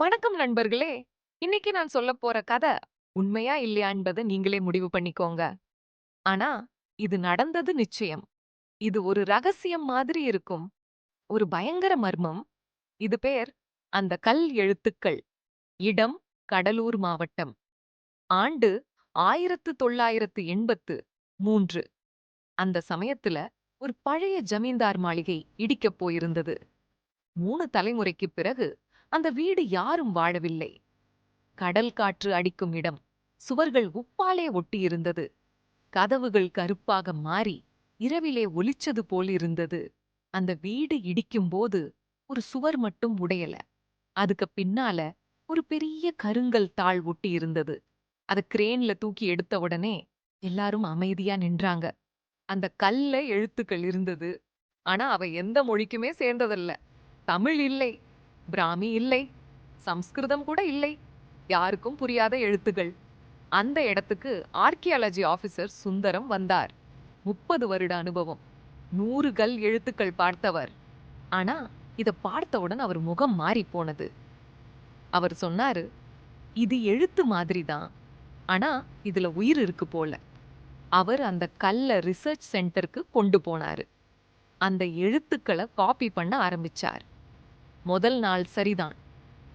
வணக்கம் நண்பர்களே! இன்னைக்கு நான் சொல்லப் போற கதை உண்மையா இல்லையான்றத நீங்களே முடிவு பண்ணிக்கோங்க. ஆனா, இது நடந்தது நிச்சயம். இது ஒரு ரகசியம் மாதிரி இருக்கும். ஒரு பயங்கர மர்மம். இது பேர் அந்த கல் எழுத்துக்கள். இடம் கடலூர் மாவட்டம். ஆண்டு ஆயிரத்து தொள்ளாயிரத்து எண்பத்து மூன்று. அந்த சமயத்துல ஒரு பழைய ஜமீன்தார் மாளிகை இடிக்கப் போயிருந்தது. மூணு தலைமுறைக்குப் பிறகு அந்த வீடு யாரும் வாழவில்லை. கடல் காற்று அடிக்கும் இடம். சுவர்கள் உப்பாலே ஒட்டியிருந்தது. கதவுகள் கருப்பாக மாறி இரவிலே ஒலிச்சது போலிருந்தது. அந்த வீடு இடிக்கும்போது ஒரு சுவர் மட்டும் உடையல. அதுக்கு பின்னால ஒரு பெரிய கருங்கல் தாள் ஒட்டியிருந்தது. அதை கிரேன்ல தூக்கி எடுத்த உடனே எல்லாரும் அமைதியா நின்றாங்க. அந்த கல்ல எழுத்துக்கள் இருந்தது. ஆனா அவ எந்த மொழிக்குமே சேர்ந்ததல்ல. தமிழ் இல்லை. பிராமி இல்லை. சம்ஸ்கிருதம் கூட இல்லை. யாருக்கும் புரியாத எழுத்துகள். அந்த இடத்துக்கு ஆர்க்கியாலஜி ஆபீசர் சுந்தரம் வந்தார். முப்பது வருட அனுபவம். நூறு கல் எழுத்துக்கள் பார்த்தவர். ஆனா இதை பார்த்தவுடன் அவர் முகம் மாறிப் போனது. அவர் சொன்னாரு, "இது எழுத்து மாதிரி தான். ஆனா இதுல உயிர் இருக்கு போல." அவர் அந்த கல்ல ரிசர்ச் சென்டருக்கு கொண்டு போனாரு. அந்த எழுத்துக்களை காப்பி பண்ண ஆரம்பிச்சார். முதல் நாள் சரிதான்.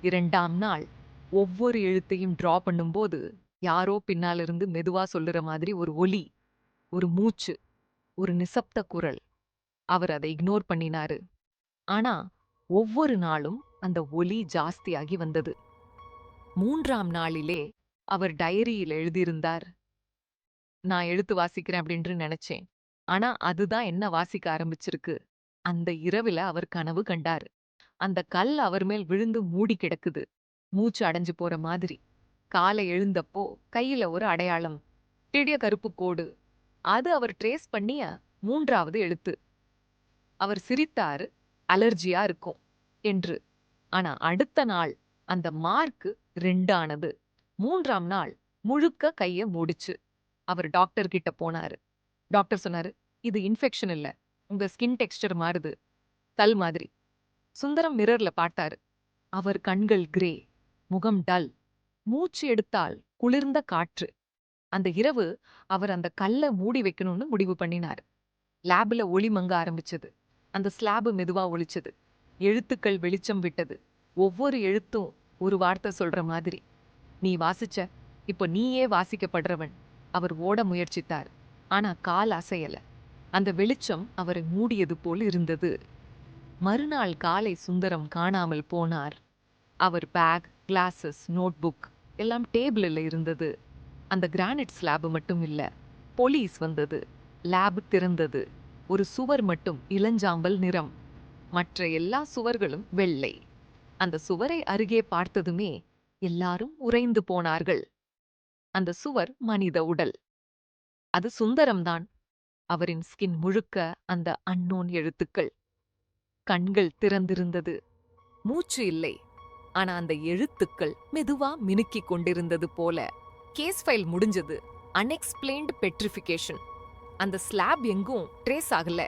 இரண்டாம் நாள் ஒவ்வொரு எழுத்தையும் டிரா பண்ணும்போது யாரோ பின்னால இருந்து மெதுவா சொல்லுற மாதிரி ஒரு ஒலி, ஒரு மூச்சு, ஒரு நிசப்த குரல். அவர் அதை இக்னோர் பண்ணினாரு. ஆனா ஒவ்வொரு நாளும் அந்த ஒலி ஜாஸ்தியாகி வந்தது. மூன்றாம் நாளிலே அவர் டைரியில் எழுதியிருந்தார். நான் எழுத்து வாசிக்கிறேன் அப்படின்று நினைச்சேன். ஆனா அதுதான் என்ன வாசிக்க ஆரம்பிச்சிருக்கு. அந்த இரவில் அவர் கனவு கண்டாரு. அந்த கல் அவர் மேல் விழுந்து மூடி கிடக்குது. மூச்சு அடைஞ்சு போற மாதிரி. காலை எழுந்தப்போ கையில ஒரு அடையாளம். டிடிய கருப்பு கோடு. அது அவர் ட்ரேஸ் பண்ணிய மூன்றாவது எழுத்து. அவர் சிரித்தாரு. அலர்ஜியா இருக்கும் என்று. ஆனா அடுத்த நாள் அந்த மார்க்கு ரெண்டானது. மூன்றாம் நாள் முழுக்க கைய மூடிச்சு. அவர் டாக்டர் கிட்ட போனாரு. டாக்டர் சொன்னாரு, "இது இன்ஃபெக்ஷன் இல்ல. உங்க ஸ்கின் டெக்ஸ்டர் மாறுது. கல் மாதிரி." சுந்தரம் மிரர்ல பார்த்தாரு. அவர் கண்கள் கிரே. முகம் டல். மூச்சு எடுத்தால் குளிர்ந்த காற்று. அந்த இரவு அவர் அந்த கல்ல மூடி வைக்கணும்னு முடிவு பண்ணினார். லேபில் ஒளி மங்க ஆரம்பிச்சது. அந்த ஸ்லாபு மெதுவா ஒழிச்சது எழுத்துக்கள் வெளிச்சம் விட்டது. ஒவ்வொரு எழுத்தும் ஒரு வார்த்தை சொல்ற மாதிரி. "நீ வாசிச்ச. இப்போ நீயே வாசிக்கப்படுறவன்." அவர் ஓட முயற்சித்தார். ஆனா கால் அசையல. அந்த வெளிச்சம் அவரை மூடியது போல் இருந்தது. மறுநாள் காலை சுந்தரம் காணாமல் போனார். அவர் பேக், கிளாஸஸ், நோட்புக் எல்லாம் டேபிளில் இருந்தது. அந்த கிரானைட் ஸ்லாப் மட்டும் இல்ல. போலீஸ் வந்தது. லேப் திறந்தது. ஒரு சுவர் மட்டும் இளஞ்சாம்பல் நிறம். மற்ற எல்லா சுவர்களும் வெள்ளை. அந்த சுவரை அருகே பார்த்ததுமே எல்லாரும் உறைந்து போனார்கள். அந்த சுவர் மனித உடல். அது சுந்தரம்தான். அவரின் ஸ்கின் முழுக்க அந்த அன்னோன் எழுத்துக்கள். கண்கள் திறந்திருந்தது. மூச்சு இல்லை. ஆனா அந்த எழுத்துக்கள் மெதுவா மினுக்கிக் கொண்டிருந்தது போல. கேஸ் ஃபைல் முடிஞ்சது. Unexplained petrification. அந்த ஸ்லாப் எங்கும் ட்ரேஸ் ஆகல.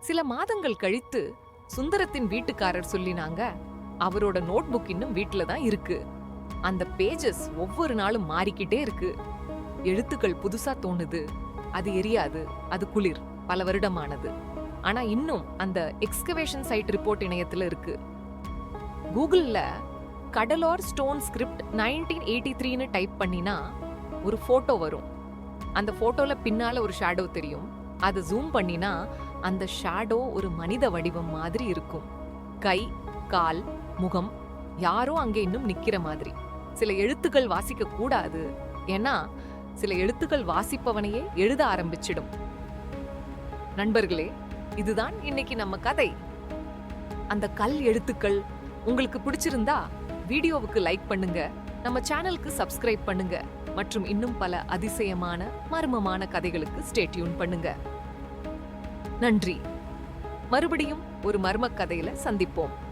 சில மாதங்கள் கழித்து சுந்தரத்தின் வீட்டுக்காரர் சொல்லினாங்க. அவரோட நோட்புக் இன்னும் வீட்டுல தான் இருக்கு. அந்த பேஜஸ் ஒவ்வொரு நாளும் மாறிக்கிட்டே இருக்கு. எழுத்துக்கள் புதுசா தோணுது. அது எரியாது. அது குளிர். பல வருடமானது. ஆனால் இன்னும் அந்த எக்ஸ்கவேஷன் சைட் ரிப்போர்ட் இணையத்தில் இருக்கு. கூகுளில் கடலோர் ஸ்டோன் ஸ்கிரிப்ட் நைன்டீன் எயிட்டி த்ரீன்னு டைப் பண்ணினா ஒரு ஃபோட்டோ வரும். அந்த ஃபோட்டோவில் பின்னால ஒரு ஷேடோ தெரியும். அதை ஜூம் பண்ணினா அந்த ஷேடோ ஒரு மனித வடிவம் மாதிரி இருக்கும். கை, கால், முகம் யாரோ அங்கே இன்னும் நிற்கிற மாதிரி. சில எழுத்துக்கள் வாசிக்க கூடாது. ஏன்னா சில எழுத்துக்கள் வாசிப்பவனையே எழுத ஆரம்பிச்சிடும். நண்பர்களே, இதுதான் இன்னைக்கு நம்ம கதை. அந்த கல் எழுத்துக்கள் உங்களுக்கு பிடிச்சிருந்தா வீடியோவுக்கு லைக் பண்ணுங்க. நம்ம சேனலுக்கு சப்ஸ்கிரைப் பண்ணுங்க. மற்றும் இன்னும் பல அதிசயமான, மர்மமான கதைகளுக்கு ஸ்டேட்யூன் பண்ணுங்க. நன்றி. மறுபடியும் ஒரு மர்மக் கதையில சந்திப்போம்.